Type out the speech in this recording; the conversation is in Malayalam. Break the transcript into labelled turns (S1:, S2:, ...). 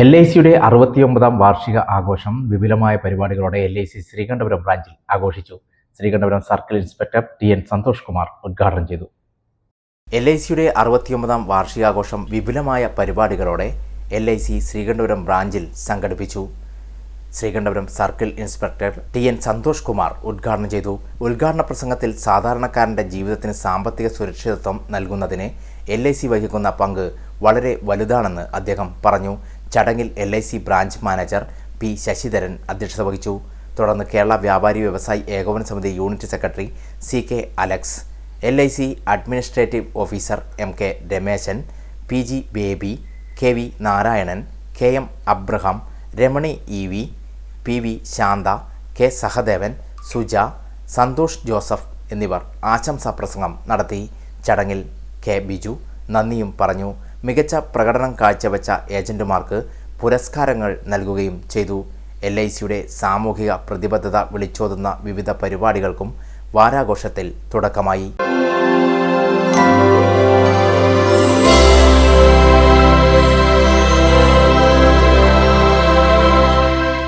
S1: എൽ ഐ സിയുടെ അറുപത്തിയൊമ്പതാം വാർഷിക ആഘോഷം വിപുലമായ പരിപാടികളോടെ എൽ ഐ സി ശ്രീകണ്ഠപുരം ബ്രാഞ്ചിൽ ആഘോഷിച്ചു. Sreekandapuram circle inspector T N Santhosh Kumar ഉദ്ഘാടനം ചെയ്തു. എൽ ഐ സിയുടെ അറുപത്തിയൊമ്പതാം വാർഷികാഘോഷം വിപുലമായ പരിപാടികളോടെ എൽ ഐ സി ശ്രീകണ്ഠപുരം ബ്രാഞ്ചിൽ സംഘടിപ്പിച്ചു. Sreekandapuram circle inspector T N Santhosh Kumar ഉദ്ഘാടനം ചെയ്തു. ഉദ്ഘാടന പ്രസംഗത്തിൽ സാധാരണക്കാരന്റെ ജീവിതത്തിന് സാമ്പത്തിക സുരക്ഷിതത്വം നൽകുന്നതിന് എൽ ഐ സി വഹിക്കുന്ന പങ്ക് വളരെ വലുതാണെന്ന് അദ്ദേഹം പറഞ്ഞു. ചടങ്ങിൽ L I C branch manager P Sasidharan അധ്യക്ഷത വഹിച്ചു. തുടർന്ന് കേരള വ്യാപാരി വ്യവസായി ഏകോപന സമിതി unit secretary C K Alex L I C administrative officer M K Rameshan P G Baby K V Narayanan K M Abraham Ramani E V P V Santha K Sahadevan Suja Santhosh Joseph എന്നിവർ ആശംസാ പ്രസംഗം നടത്തി ചടങ്ങിൽ കെ ബിജു നന്ദിയും പറഞ്ഞു. മികച്ച പ്രകടനം കാഴ്ചവെച്ച ഏജന്റുമാർക്ക് പുരസ്കാരങ്ങൾ നൽകുകയും ചെയ്തു. എൽ ഐ സിയുടെ സാമൂഹിക പ്രതിബദ്ധത വിളിച്ചോതുന്ന വിവിധ പരിപാടികൾക്കും വാരാഘോഷത്തിൽ തുടക്കമായി.